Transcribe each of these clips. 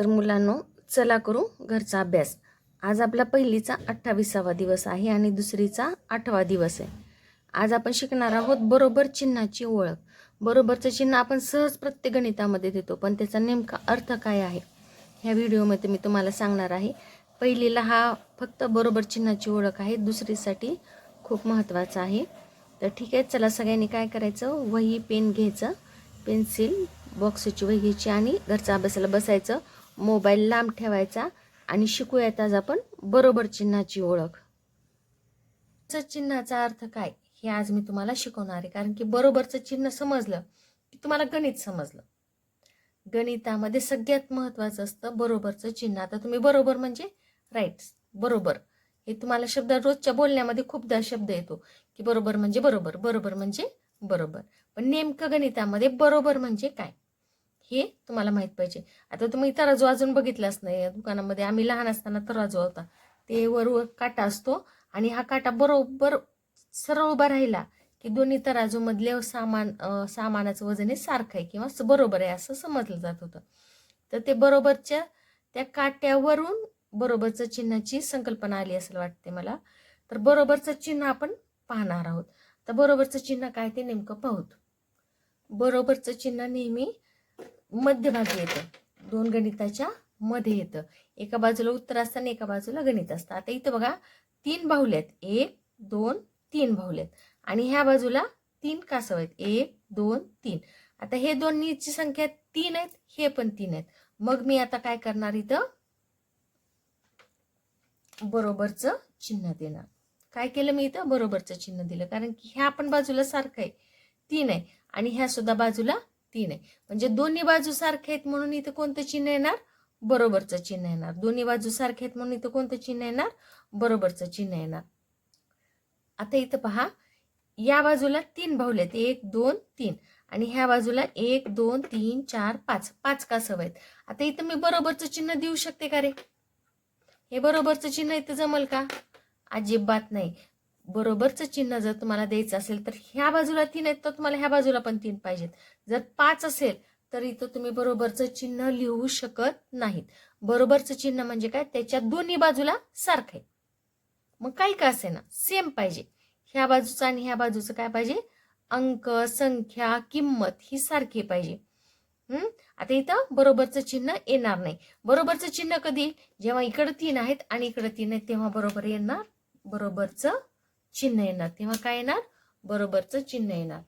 तर मुलांनो चला करू घरचा अभ्यास. आज आपला पहिलीचा अठ्ठावीसावा दिवस आहे आणि दुसरीचा आठवा दिवस आहे. आज आपण शिकणार आहोत बरोबर चिन्हाची ओळख. बरोबरचं चिन्ह आपण सहज प्रत्येक गणितामध्ये देतो पण त्याचा नेमका अर्थ काय आहे? ह्या व्हिडिओमध्ये मी तुम्हाला सांगणार आहे. पहिलीला हा फक्त बरोबर चिन्हाची ओळख आहे दुसरीसाठी खूप महत्त्वाचा आहे. तर ठीक आहे चला सगळ्यांनी काय करायचं? वही पेन घ्यायचं. पेन्सिल बॉक्सची वही घ्यायची आणि घरचा अभ्यासाला बसायचं. मोबाईल लांब ठेवायचा आणि शिकूयात आज आपण बरोबर चिन्हाची ओळख. च चिन्हाचा अर्थ काय हे आज मी तुम्हाला शिकवणार आहे. कारण की बरोबरचं चिन्ह समजलं की तुम्हाला गणित समजलं. गणितामध्ये सगळ्यात महत्त्वाचं असतं बरोबरचं चिन्ह. आता तुम्ही बरोबर म्हणजे राईट बरोबर. हे तुम्हाला शब्द रोजच्या बोलण्यामध्ये खूपदा शब्द येतो की बरोबर म्हणजे बरोबर बरोबर म्हणजे बरोबर. पण नेमकं गणितामध्ये बरोबर म्हणजे काय? हे तुम्हाला माहीत पाहिजे. आता तुम्ही तराजू अजून बघितलाच नाही. या दुकानामध्ये आम्ही लहान असताना तराजू होता. ते वर काटा असतो आणि हा काटा बरोबर सरळ उभा राहिला की दोन्ही तराजूमधले सामान सामानाचं वजन हे सारखं आहे किंवा बरोबर आहे असं समजलं जात होतं. तर ते बरोबरच्या त्या काट्यावरून बरोबरचं चिन्हाची संकल्पना आली असेल वाटते मला. तर बरोबरचं चिन्ह आपण पाहणार आहोत. तर बरोबरचं चिन्ह काय ते नेमकं पाहूत. बरोबरचं चिन्ह नेहमी मध्यभागी येतं. दोन गणिताच्या मध्ये येतं. एका बाजूला उत्तर असतं आणि एका बाजूला गणित असतं. आता इथं बघा तीन बाहुले आहेत. एक दोन तीन बाहुले आहेत. आणि ह्या बाजूला तीन कासव आहेत. एक दोन तीन. आता हे दोन्हीची संख्या तीन आहेत हे पण तीन आहेत. मग मी आता काय करणार इथं? बरोबरचं चिन्ह देणार. काय केलं मी इथं? बरोबरचं चिन्ह दिलं. कारण की ह्या पण बाजूला सारखं आहे. तीन आहे. आणि ह्या सुद्धा बाजूला तीन आहे. म्हणजे दोन्ही बाजू सारखे आहेत म्हणून इथं कोणतं चिन्ह येणार? बरोबरचं चिन्ह येणार. दोन्ही बाजू सारखे आहेत म्हणून इथं कोणतं चिन्ह येणार? बरोबरचं चिन्ह येणार. आता इथं पहा. या बाजूला तीन बाहुले आहेत. एक दोन तीन. आणि ह्या बाजूला एक दोन तीन चार पाच. पाच कासव आहेत? आता इथं मी बरोबरचं चिन्ह देऊ शकते का रे? हे बरोबरचं चिन्ह इथं जमल का? अजिबात नाही. बरोबरचं चिन्ह जर तुम्हाला द्यायचं असेल तर ह्या बाजूला तीन आहेत तर तुम्हाला ह्या बाजूला पण तीन पाहिजेत. जर पाच असेल तर इथं तुम्ही बरोबरचं चिन्ह लिहू शकत नाहीत. बरोबरचं चिन्ह म्हणजे काय? त्याच्या दोन्ही बाजूला सारखं आहे. मग काही का असे ना सेम पाहिजे. ह्या बाजूचं आणि ह्या बाजूचं काय पाहिजे? अंक संख्या किंमत ही सारखी पाहिजे. हम्म? आता इथं बरोबरचं चिन्ह येणार नाही. बरोबरचं चिन्ह कधी? जेव्हा इकडं तीन आहेत आणि इकडं तीन आहेत तेव्हा बरोबर येणार बरोबरचं चिन्ह येणार. तेव्हा काय येणार? बरोबरचं चिन्ह येणार.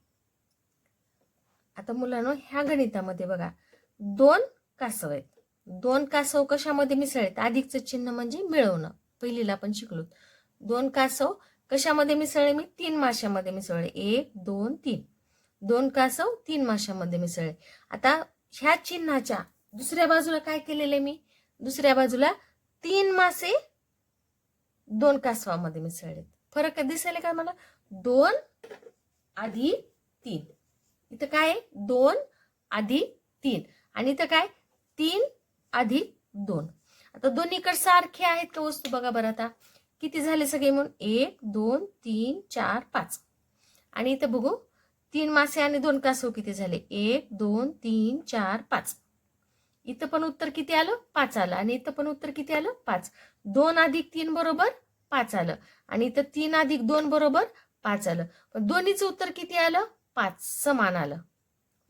आता मुलांनो ह्या गणितामध्ये बघा दोन कासव आहेत. दोन कासव कशामध्ये मिसळत अधिकचं चिन्ह म्हणजे मिळवणं. पहिलीला आपण शिकलो. दोन कासव कशामध्ये मिसळले? मी तीन माशामध्ये मिसळले. एक दोन तीन. दोन कासव तीन माशामध्ये मिसळले. आता ह्या चिन्हाच्या दुसऱ्या बाजूला काय केलेले मी? दुसऱ्या बाजूला तीन मासे दोन कासवामध्ये मिसळलेत. फरक दिसायला काय मला? दोन आधी तीन. इथं काय दोन आधी तीन. आणि इथं काय? तीन आधी दोन. आता दोन्हीकडे सारखे आहेत का वस्तू? बघा बरं आता. किती झाले सगळे म्हणून? एक दोन तीन चार पाच. आणि इथं बघू. तीन मासे आणि दोन कासव किती झाले? एक दोन तीन चार पाच. इथं पण उत्तर किती आलं? पाच आलं. आणि इथं पण उत्तर किती आलं? पाच. दोन अधिक तीन बरोबर पाच आलं. आणि इथं तीन अधिक दोन बरोबर पाच आलं. पण दोन्हीचं उत्तर किती आलं? पाच. समान आलं.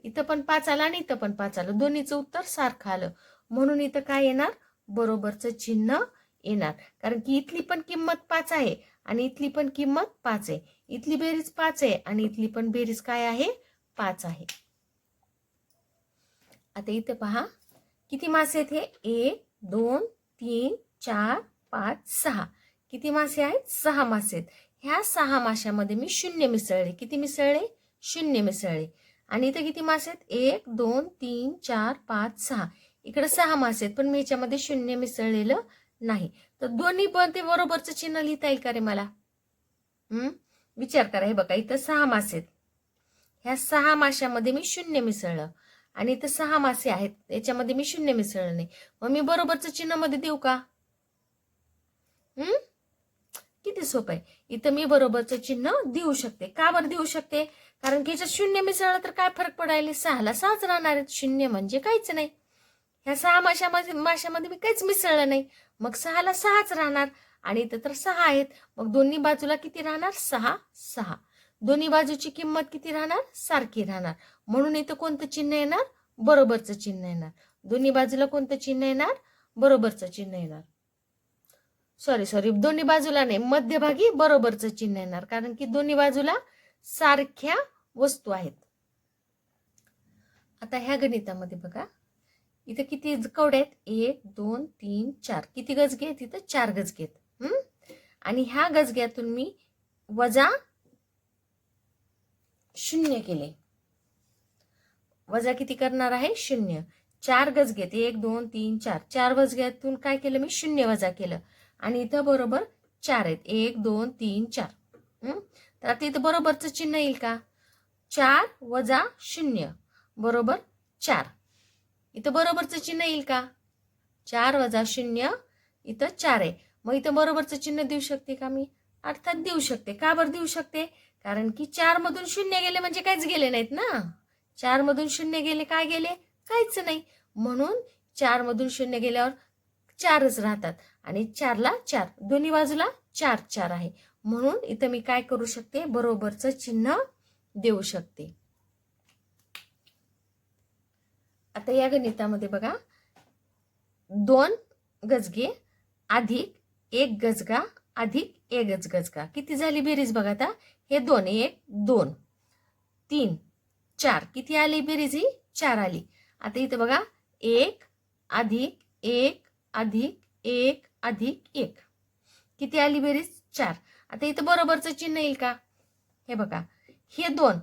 इथं पण पाच आलं आणि इथं पण पाच आलं. दोन्हीचं उत्तर सारखं आलं. म्हणून इथं काय येणार? बरोबरचं चिन्ह येणार. कारण की इथली पण किंमत पाच आहे आणि इथली पण किंमत पाच आहे. इथली बेरीज पाच आहे आणि इथली पण बेरीज काय आहे? पाच आहे. आता इथं पहा. किती मासे आहेत हे? एक दोन तीन चार पाच सहा. किती मासे आहेत? सहा मासे आहेत. ह्या सहा माशामध्ये मी शून्य मिसळले. किती मिसळले? शून्य मिसळले. आणि इथं किती मासे आहेत? एक दोन तीन चार पाच सहा. इकडे सहा मासे आहेत पण मी याच्यामध्ये शून्य मिसळलेलं नाही. तर दोन्ही पण ते बरोबरचं चिन्ह लिहिता येईल का रे मला? हम्म? विचार करा. हे बघा इथं सहा मासे आहेत. ह्या सहा माशामध्ये मी शून्य मिसळलं. आणि इथं सहा मासे आहेत. याच्यामध्ये मी शून्य मिसळलं नाही. मग मी बरोबरचं चिन्हमध्ये देऊ का? हम्म? किती सोपं आहे? इथं मी बरोबरचं चिन्ह देऊ शकते. का बरं देऊ शकते? कारण की याच्यात शून्य मिसळलं तर काय फरक पडायला? सहाला सहाच राहणार आहेत. शून्य म्हणजे काहीच नाही. ह्या सहा माशामध्ये माशामध्ये मी काहीच मिसळलं नाही. मग सहाला सहाच राहणार आणि इथं तर सहा आहेत. मग दोन्ही बाजूला किती राहणार? सहा सहा. दोन्ही बाजूची किंमत किती राहणार? सारखी राहणार. म्हणून इथं कोणतं चिन्ह येणार? बरोबरचं चिन्ह येणार. दोन्ही बाजूला कोणतं चिन्ह येणार? बरोबरचं चिन्ह येणार. सॉरी सॉरी दोन्ही बाजूला नाही. मध्यभागी बरोबरचं चिन्ह येणार. कारण की दोन्ही बाजूला सारख्या वस्तू आहेत. आता ह्या गणितामध्ये बघा. इथं किती कवड्या आहेत? एक दोन तीन चार. किती गजगे आहेत इथं चार गजगे आहेत हम्म? आणि ह्या गजग्यातून मी वजा शून्य केले. वजा किती करणार आहे? शून्य. चार गजगेत एक दोन तीन चार. चार गजग्यातून काय केलं मी? शून्य वजा केलं. आणि इथं बरोबर चार आहेत. एक दोन तीन चार. तर आता इथं बरोबरचं चिन्ह येईल का? चार वजा शून्य बरोबर चार. इथं बरोबरचं चिन्ह येईल का? चार वजा शून्य इथं चार आहे. मग इथं बरोबरचं चिन्ह देऊ शकते का मी? अर्थात देऊ शकते. का बरं देऊ शकते? कारण की चार मधून शून्य गेले म्हणजे काहीच गेले नाहीत ना. चार मधून शून्य गेले काय गेले? काहीच नाही. म्हणून चार मधून शून्य गेल्यावर चारच राहतात. आणि चारला चार. दोन्ही बाजूला चार चार आहे. म्हणून इथं मी काय करू शकते? बरोबरचं चिन्ह देऊ शकते. आता या गणितामध्ये बघा. दोन गजगे अधिक एक गजगा अधिक एक गज गजगा किती झाली बेरीज बघा आता? हे दोन एक दोन. तीन चार. किती आली बेरीज ही? चार आली. आता इथं बघा. एक अधिक एक अधिक एक अधिक एक. किती आली बेरीज? चार. आता इथं बरोबरचं चिन्ह येईल का? हे बघा. हे दोन.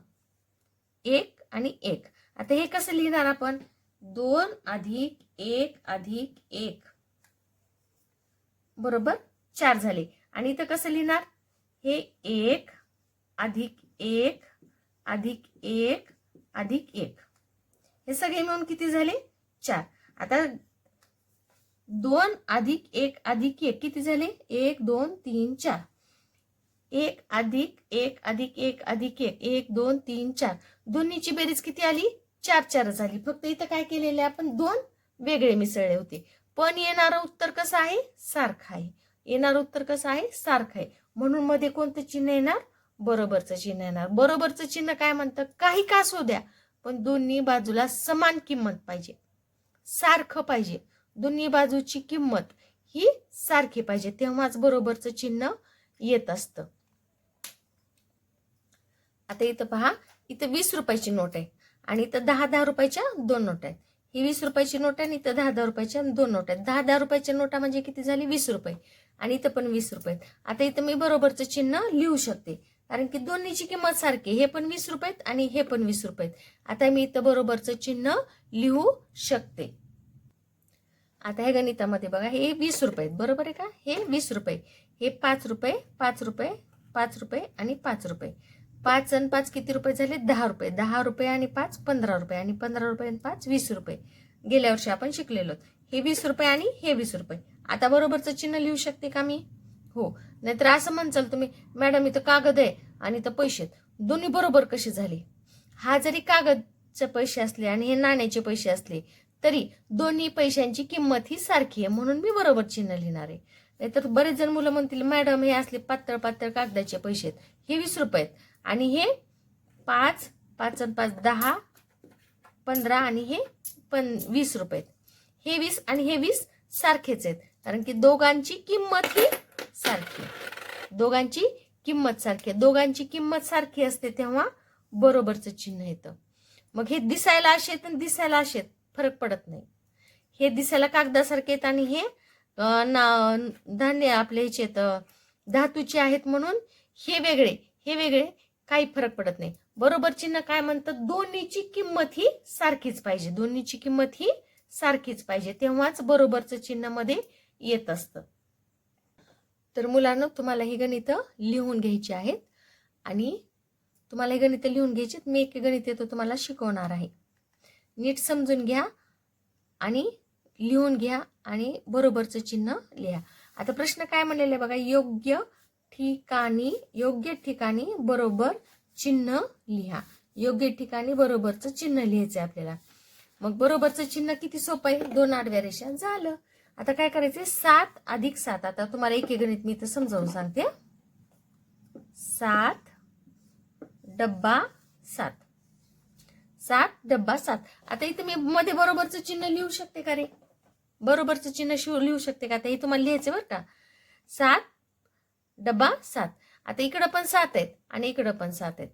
एक आणि एक. आता हे कसं लिहिणार आपण? दोन अधिक एक अधिक एक. बरोबर? चार झाले. आणि इथं कसं लिहिणार? हे एक अधिक एक अधिक एक अधिक एक. हे सगळे मिळून किती झाले? चार. आता दोन अधिक एक अधिक एक किती झाले? एक दोन तीन चार. एक अधिक एक अधिक एक अधिक एक एक दोन तीन चार. दोन्हीची बेरीज किती आली? चार चार झाली. फक्त इथं काय केलेले आपण? दोन वेगळे मिसळले होते. पण येणारं उत्तर कसं आहे? सारखं आहे. येणारं उत्तर कसं आहे? सारखं आहे. म्हणून मध्ये कोणतं चिन्ह येणार? बरोबरचं चिन्ह येणार. बरोबरचं चिन्ह काय म्हणतं? काही का असू द्या. पण दोन्ही बाजूला समान किंमत पाहिजे. सारखं पाहिजे. दोन्ही बाजूची किंमत ही सारखी पाहिजे. तेव्हाच बरोबरचं चिन्ह येत असतं. आता इथं पहा इथं वीस रुपयाची नोट आहे आणि इथं दहा दहा रुपयाच्या दोन नोट आहेत. ही वीस रुपयाची नोट आहे आणि इथं दहा दहा रुपयाच्या दोन नोट आहेत. दहा दहा रुपयाच्या नोटा म्हणजे किती झाली? वीस रुपये. आणि इथं पण वीस रुपये आहेत. आता इथं मी बरोबरचं चिन्ह लिहू शकते. कारण की दोन्हीची किंमत सारखी हे पण वीस रुपयेत आणि हे पण वीस रुपयेत आता मी इथं बरोबरचं चिन्ह लिहू शकते. आता हे गणितामध्ये बघा हे वीस रुपये आहेत. बरोबर आहे का? हे वीस रुपये. हे पाच रुपये पाच रुपये पाच रुपये आणि पाच रुपये. पाच आणि पाच किती रुपये झाले? दहा रुपये. दहा रुपये आणि पाच पंधरा रुपये. आणि पंधरा रुपये आणि पाच वीस रुपये. गेल्या वर्षी आपण शिकलेलो हे वीस रुपये आणि हे वीस रुपये. आता बरोबरचं चिन्ह लिहू शकते का मी? हो. नाहीतर असं म्हणचाल तुम्ही मॅडम इथं कागद आहे आणि इथं पैसे आहेत. दोन्ही बरोबर कसे झाले? हा जरी कागदचे पैसे असले आणि हे नाण्याचे पैसे असले तरी दोन्ही पैशांची किंमत ही सारखी आहे म्हणून मी बरोबर चिन्ह लिहिणार आहे नाहीतर बरेच जण मुलं म्हणतील मॅडम हे असले पातळ पातळ कागदाचे पैसे आहेत हे वीस रुपये आहेत आणि हे पाच पाच आणि पाच दहा पंधरा आणि हे पण वीस रुपये आहेत. हे वीस आणि हे वीस सारखेच आहेत कारण की दोघांची किंमत ही सारखी आहे. दोघांची किंमत सारखी आहे. दोघांची किंमत सारखी असते तेव्हा बरोबरचं चिन्ह येतं मग हे दिसायला असे आहेत आणि दिसायला असे आहेत फरक पडत नाही. हे दिसायला कागदासारखे आहेत आणि हे ना धान्य आपले ह्याचे धातूचे आहेत म्हणून हे वेगळे हे वेगळे काही फरक पडत नाही. बरोबर चिन्ह काय म्हणतात दोन्हीची किंमत ही सारखीच पाहिजे. दोन्हीची किंमत ही सारखीच पाहिजे. तेव्हाच बरोबरचं चिन्हमध्ये येत असतं. तर मुलांना तुम्हाला ही गणितं लिहून घ्यायची आहेत. आणि तुम्हाला हे गणितं लिहून घ्यायची आहेत. मी एक गणित येतो तुम्हाला शिकवणार आहे. नीट समजून घ्या आणि लिहून घ्या आणि बरोबरचं चिन्ह लिहा. आता प्रश्न काय म्हणलेला आहे बघा? योग्य ठिकाणी योग्य ठिकाणी बरोबर चिन्ह लिहा. योग्य ठिकाणी बरोबरचं चिन्ह लिहायचं आहे आपल्याला. मग बरोबरचं चिन्ह किती सोपं आहे? दोन आडव्या रेषा. झालं. आता काय करायचंय? सात अधिक सात. आता तुम्हाला एक गणित मी इथं समजावून सांगते. सात डब्बा सात. सात डब्बा सात. आता इथं मी मध्ये बरोबरचं चिन्ह लिहू शकते का रे? बरोबरचं चिन्ह शिव लिहू शकते का? आता हे तुम्हाला लिहायचं बरं का? सात डब्बा सात. आता इकडं पण सात आहेत आणि इकडं पण सात आहेत.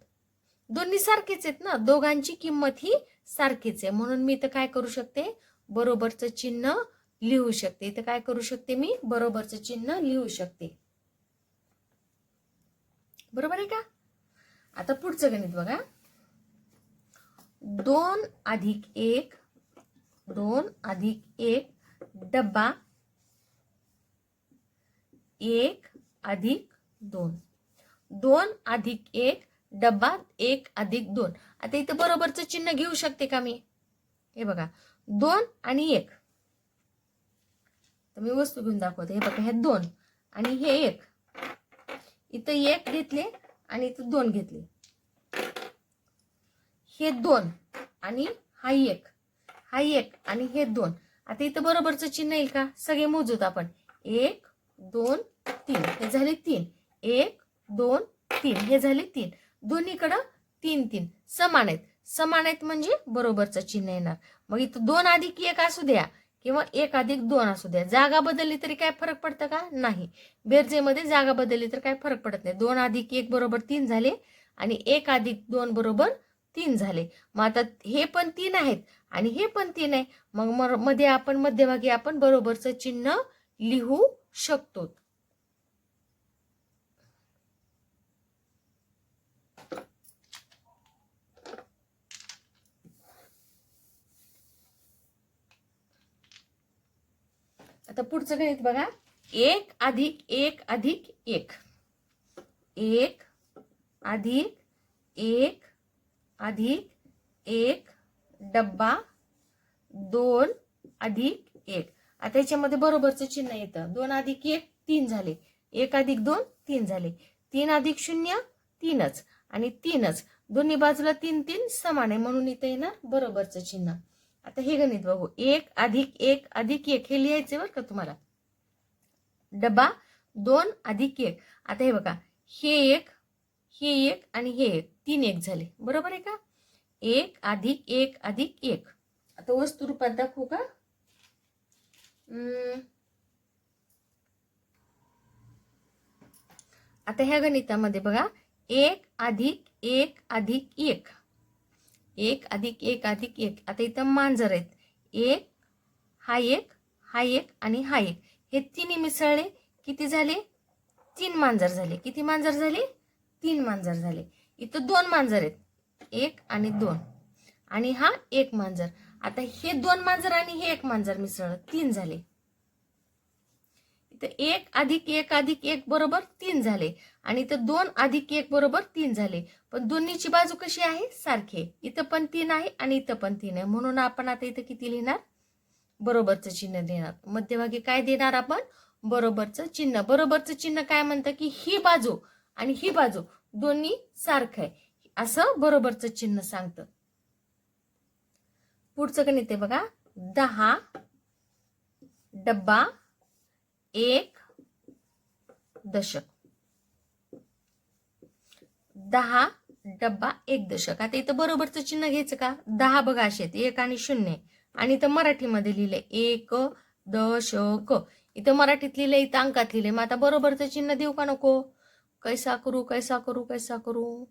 दोन्ही सारखेच आहेत ना? दोघांची किंमत ही सारखीच आहे. म्हणून मी इथं काय करू शकते? बरोबरचं चिन्ह लिहू शकते. इथं काय करू शकते मी? बरोबरचं चिन्ह लिहू शकते. बरोबर आहे का? आता पुढचं गणित बघा. दोन अधिक एक दोन अधिक एक डब्बा एक अधिक दोन. दोन अधिक एक डब्बा एक अधिक दोन. आता इथं बरोबरचं चिन्ह घेऊ शकते का मी? हे बघा दोन आणि एक. तर मी वस्तू घेऊन दाखवते. हे बघा हे दोन आणि हे एक. इथं एक घेतले आणि इथं दोन घेतले. हे दोन आणि हा एक. हा एक आणि हे दोन. आता इथं बरोबरचं चिन्ह येईल का? सगळे मोजूत आपण. एक दोन तीन. हे झाले तीन. एक दोन तीन. हे झाले तीन. दोन्हीकडं तीन तीन. समान आहेत. समान आहेत म्हणजे बरोबरचं चिन्ह येणार. मग इथं दोन अधिक एक असू द्या किंवा एक अधिक दोन असू द्या. जागा बदलली तरी काय फरक पडतं का? नाही. बेरजेमध्ये जागा बदलली तर काय फरक पडत नाही. दोन अधिक एक बरोबर तीन झाले आणि एक अधिक दोन बरोबर तीन झाले. मग आता हे पण तीन आहेत आणि हे पण तीन आहे. मग मध्ये आपण मध्यभागी आपण बरोबरचं चिन्ह लिहू शकतो. आता पुढचं गणित बघा? एक अधिक एक अधिक एक. एक अधिक एक अधिक एक डब्बा दोन अधिक एक. आता याच्यामध्ये बरोबरचं चिन्ह येतं. दोन अधिक एक तीन झाले. एक अधिक दोन तीन झाले. तीन अधिक शून्य तीनच. आणि तीनच. दोन्ही बाजूला तीन तीन समान आहे. म्हणून इथं येणार बरोबरचं चिन्ह. आता हे गणित बघू. एक अधिक एक अधिक एक. हे लिहायचे बरं का तुम्हाला? डबा दोन अधिक एक. आता हे बघा. हे एक हे एक आणि हे एक. तीन एक झाले. बरोबर आहे का? एक अधिक एक अधिक एक. आता वस्तू रूपात दाखवू का? हम्म. आता ह्या गणितामध्ये बघा. एक अधिक एक अधिक एक. एक अधिक एक अधिक एक. आता इथं मांजर आहेत. एक हा एक हा एक आणि हा एक. हे तिन्ही मिसळले. किती झाले? तीन मांजर झाले. किती मांजर झाले? तीन मांजर झाले. इथं दोन मांजर आहेत. एक आणि दोन. आणि हा एक मांजर. आता हे दोन मांजर आणि हे एक मांजर मिसळलं तीन झाले. इथं एक अधिक एक अधिक एक बरोबर तीन झाले. आणि इथं दोन अधिक एक बरोबर तीन झाले. पण दोन्हीची बाजू कशी आहे? सारखी इथं पण तीन आहे आणि इथं पण तीन आहे. म्हणून आपण आता इथं किती लिहिणार? बरोबरचं चिन्ह देणार. मध्यभागी काय देणार आपण? बरोबरचं चिन्ह. बरोबरचं चिन्ह काय म्हणतं की ही बाजू आणि ही बाजू. दोन्ही सारखं आहे. असं बरोबरचं चिन्ह सांगतं. पुढचं गणित आहे बघा. दहा डब्बा एक दशक. दहा डब्बा एक दशक. आता इथं बरोबरचं चिन्ह घ्यायचं का? दहा बघा असे आहेत. एक आणि शून्य आणि इथं मराठीमध्ये लिहिलंय. एक दशक. इथं मराठीत लिहिलंय इथं अंकात लिहिलंय. मग आता बरोबरचं चिन्ह देऊ का नको? कैसा करू कैसा करू कैसा करू?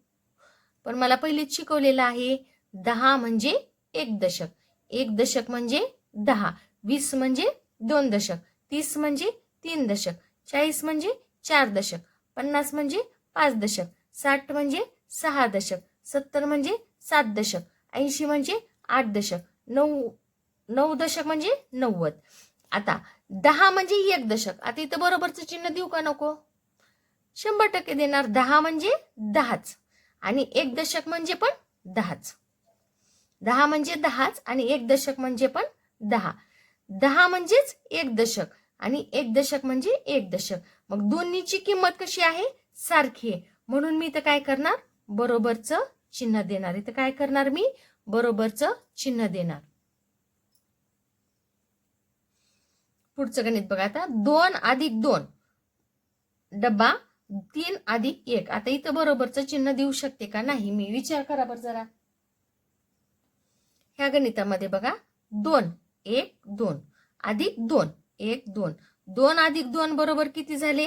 पण मला पहिलीच शिकवलेलं आहे दहा म्हणजे एक दशक. एक दशक म्हणजे दहा वीस म्हणजे दोन दशक तीस म्हणजे तीन दशक चाळीस म्हणजे चार दशक पन्नास म्हणजे पाच दशक साठ म्हणजे सहा दशक सत्तर म्हणजे सात दशक ऐंशी म्हणजे आठ दशक नऊ नऊ दशक म्हणजे नव्वद. आता दहा म्हणजे एक दशक. आता इथं बरोबरचं चिन्ह देऊ का नको? शंभर टक्के देणार दहा म्हणजे दहाच. आणि एक दशक म्हणजे पण दहाच. दहा म्हणजे दहाच आणि एक दशक म्हणजे पण दहा. दहा म्हणजेच एक दशक आणि एक दशक म्हणजे एक दशक. मग दोन्हीची किंमत कशी आहे? सारखी आहे. म्हणून मी तर काय करणार? बरोबरचं चिन्ह देणार. इथं काय करणार मी? बरोबरचं चिन्ह देणार. पुढचं गणित बघा आता. दोन अधिक दोन. डब्बा तीन अधिक एक. आता इथं बरोबरचं चिन्ह देऊ शकते का? नाही. मी विचार करा बरं जरा. ह्या गणितामध्ये बघा. दोन एक दोन. अधिक दोन एक दोन. दोन अधिक दोन बरोबर किती झाले?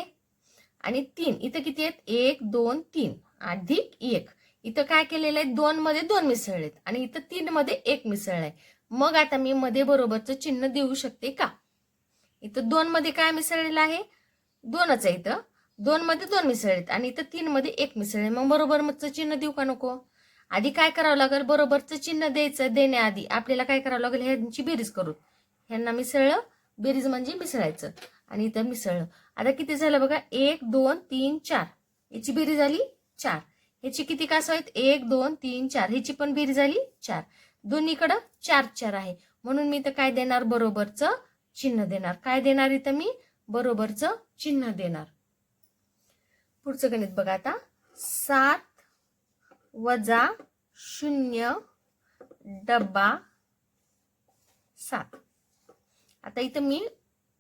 आणि तीन. इथं किती आहेत? एक दोन तीन. अधिक एक. इथं काय केलेलं आहे? दोन मध्ये दोन मिसळलेत. आणि इथं तीन मध्ये एक मिसळलाय. मग आता मी मध्ये बरोबरचं चिन्ह देऊ शकते का? इथं दोन मध्ये काय मिसळलेलं आहे? दोनच आहे इथं. दोन मध्ये दोन मिसळलेत आणि इथं तीन मध्ये एक मिसळले मग बरोबर मगचं चिन्ह देऊ का नको? आधी काय करावं लागेल? बरोबरचं चिन्ह द्यायचं देण्याआधी. आपल्याला काय करावं लागेल? ह्यांची बेरीज करू ह्यांना मिसळलं बेरीज म्हणजे मिसळायचं. आणि इथं मिसळलं आता किती झालं बघा? एक दोन तीन चार. याची बेरीज झाली चार. ह्याची किती कासव आहेत? एक दोन तीन चार. ह्याची पण बेरीज झाली चार. दोन्हीकडं चार चार आहे. म्हणून मी इथं काय देणार? बरोबरचं चिन्ह देणार. काय देणार इथं मी? बरोबरचं चिन्ह देणार. पुढचं गणित बघा आता. सात वजा शून्य डब्बा सात. आता इथं मी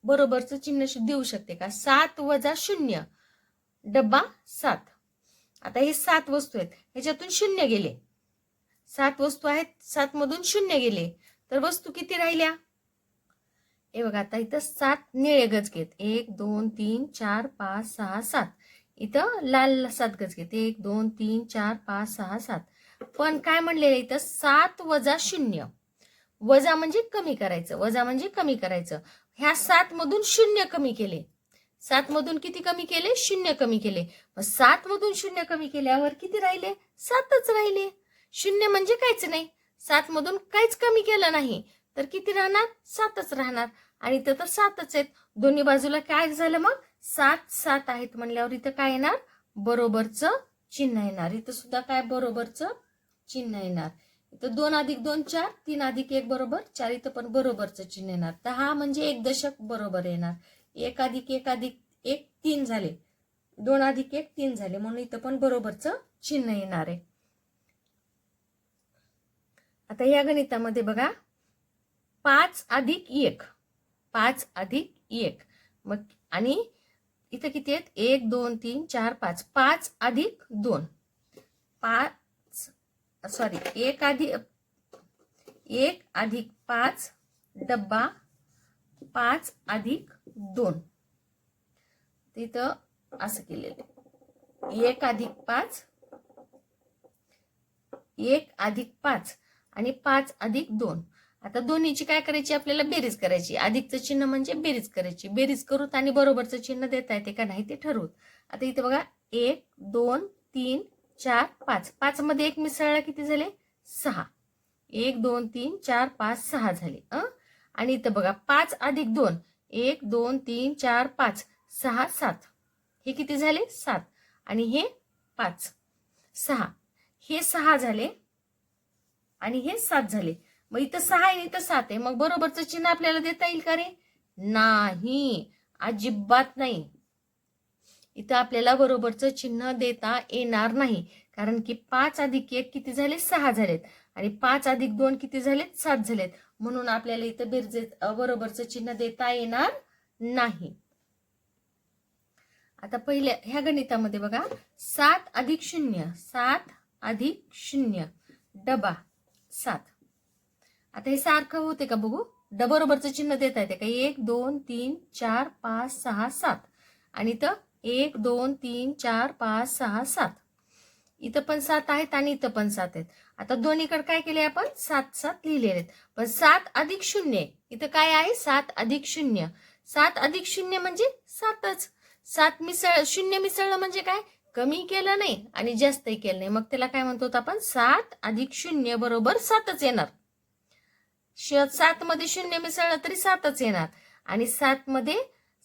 बरोबरचं चिन्ह देऊ शकते का? सात वजा शून्य डब्बा सात. आता हे सात वस्तू आहेत. ह्याच्यातून शून्य गेले. सात वस्तू आहेत. सात मधून शून्य गेले. तर वस्तू किती राहिल्या? हे बघा आता इथं सात निळे गज घेत. एक दोन तीन चार पाच सहा सात. इथं लाल सात गज घेते. एक दोन तीन चार पाच सहा सात. पण काय म्हणलेलं इथं? सात वजा शून्य. वजा म्हणजे कमी करायचं. वजा म्हणजे कमी करायचं. ह्या सात मधून शून्य कमी केले. सात मधून किती कमी केले? शून्य कमी केले. मग सात मधून शून्य कमी केल्यावर किती राहिले? सातच राहिले. शून्य म्हणजे काहीच नाही. सात मधून काहीच कमी केलं नाही. तर किती राहणार? सातच राहणार. आणि इथं तर सातच आहेत. दोन्ही बाजूला काय झालं मग? सात सात आहेत म्हणल्यावर इथं काय येणार? बरोबरचं चिन्ह येणार. इथं सुद्धा काय बरोबरचं चिन्ह येणार. इथं दोन अधिक दोन चार तीन अधिक एक बरोबर चार इथं पण बरोबरचं चिन्ह येणार. दहा म्हणजे एक दशक बरोबर येणार. एक अधिक एक अधिक एक तीन झाले. दोन अधिक एक तीन झाले. म्हणून इथं पण बरोबरचं चिन्ह येणार आहे. आता या गणितामध्ये बघा. पाच अधिक एक. पाच अधिक एक. मग आणि इथं किती आहेत? एक दोन तीन चार पाच. पाच अधिक दोन. पाच सॉरी एक अधिक एक अधिक पाच डब्बा पाच अधिक दोन. तिथं असं केलेलं एक अधिक पाच एक अधिक पाच आणि पाच अधिक दोन. आता दोन्हीची काय करायची? आपल्याला बेरीज करायची. अधिकचं चिन्ह म्हणजे बेरीज करायची. बेरीज करूत आणि बरोबरचं चिन्ह देता येते का नाही ते ठरवूत. आता इथे बघा एक दोन तीन चार पाच. पाच मध्ये एक मिसळला किती झाले? सहा. एक दोन तीन चार पाच सहा झाले. अ? आणि इथं बघा पाच अधिक दोन. एक दोन तीन चार पाच. सहा सात. हे किती झाले? सात. आणि हे पाच. सहा. हे सहा झाले. आणि हे सात झाले. मग इथं सहा आहे इथं सात आहे. मग बरोबरचं चिन्ह आपल्याला देता येईल का रे? नाही. अजिबात नाही. इथं आपल्याला बरोबरचं चिन्ह देता येणार नाही. कारण की पाच अधिक एक किती झाले सहा झालेत. आणि पाच अधिक दोन किती झालेत? सात झालेत. म्हणून आपल्याला इथं बिरजे बरोबरचं चिन्ह देता येणार नाही. आता पहिल्या ह्या गणितामध्ये बघा. सात अधिक शून्य. सात अधिक शून्य. डबा. सात. आता हे सारखं होते का बघू? ड बरोबरचं चिन्ह देता येते का? एक दोन तीन चार पाच सहा सात. आणि इथं एक दोन तीन चार पाच सहा सात. इथं पण सात आहेत आणि इथं पण सात आहेत. आता दोन्हीकडे काय केले आपण? सात सात लिहिलेले आहेत. पण सात अधिक शून्य. इथं काय आहे? सात अधिक शून्य. सात अधिक शून्य म्हणजे सातच. सात मिसळ शून्य मिसळलं म्हणजे काय? कमी केलं नाही आणि जास्तही केलं नाही. मग त्याला काय म्हणतो आपण? सात अधिक शून्य बरोबर सातच येणार. श सात मध्ये शून्य मिसळलं तरी सातच येणार. आणि सात मध्ये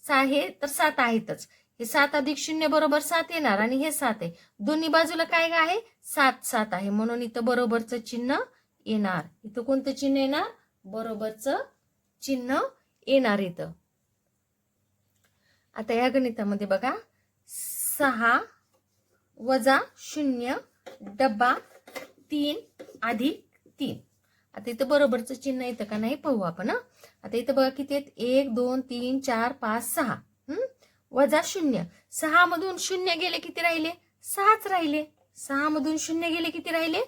सहा हे तर सात आहेतच. हे सात अधिक शून्य बरोबर सात येणार आणि हे सात आहे. दोन्ही बाजूला काय आहे? सात सात आहे. म्हणून इथं बरोबरचं चिन्ह येणार. इथं कोणतं चिन्ह येणार? बरोबरचं चिन्ह येणार इथं. आता या गणितामध्ये बघा. सहा वजा शून्य डब्बा तीन अधिक तीन. आता इथं बरोबरचं चिन्ह येतं का नाही पाहू आपण आता इथं बघा किती आहेत? एक दोन तीन चार पाच सहा. वजा शून्य. सहा मधून शून्य गेले किती राहिले? सहाच राहिले. सहा मधून शून्य गेले किती राहिले?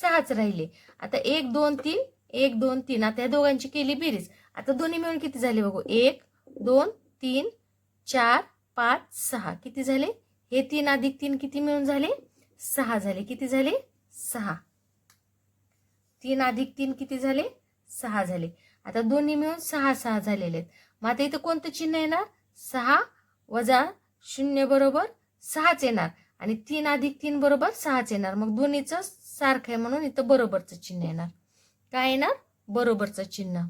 सहाच राहिले. आता एक दोन तीन. एक दोन तीन. आता या दोघांची केली बेरीज. आता दोन्ही मिळून किती झाले बघू? एक दोन तीन चार पाच सहा. किती झाले? हे तीन अधिक तीन किती मिळून झाले? सहा झाले. किती झाले? सहा. तीन अधिक तीन किती झाले? सहा झाले. आता दोन्ही मिळून सहा सहा झालेले आहेत. मग आता इथं कोणतं चिन्ह येणार? सहा वजा शून्य बरोबर सहाच येणार. आणि तीन अधिक तीन बरोबर सहाच येणार. मग दोन्हीचं सारखं आहे म्हणून इथं बरोबरचं चिन्ह येणार. काय येणार? बरोबरचं चिन्ह.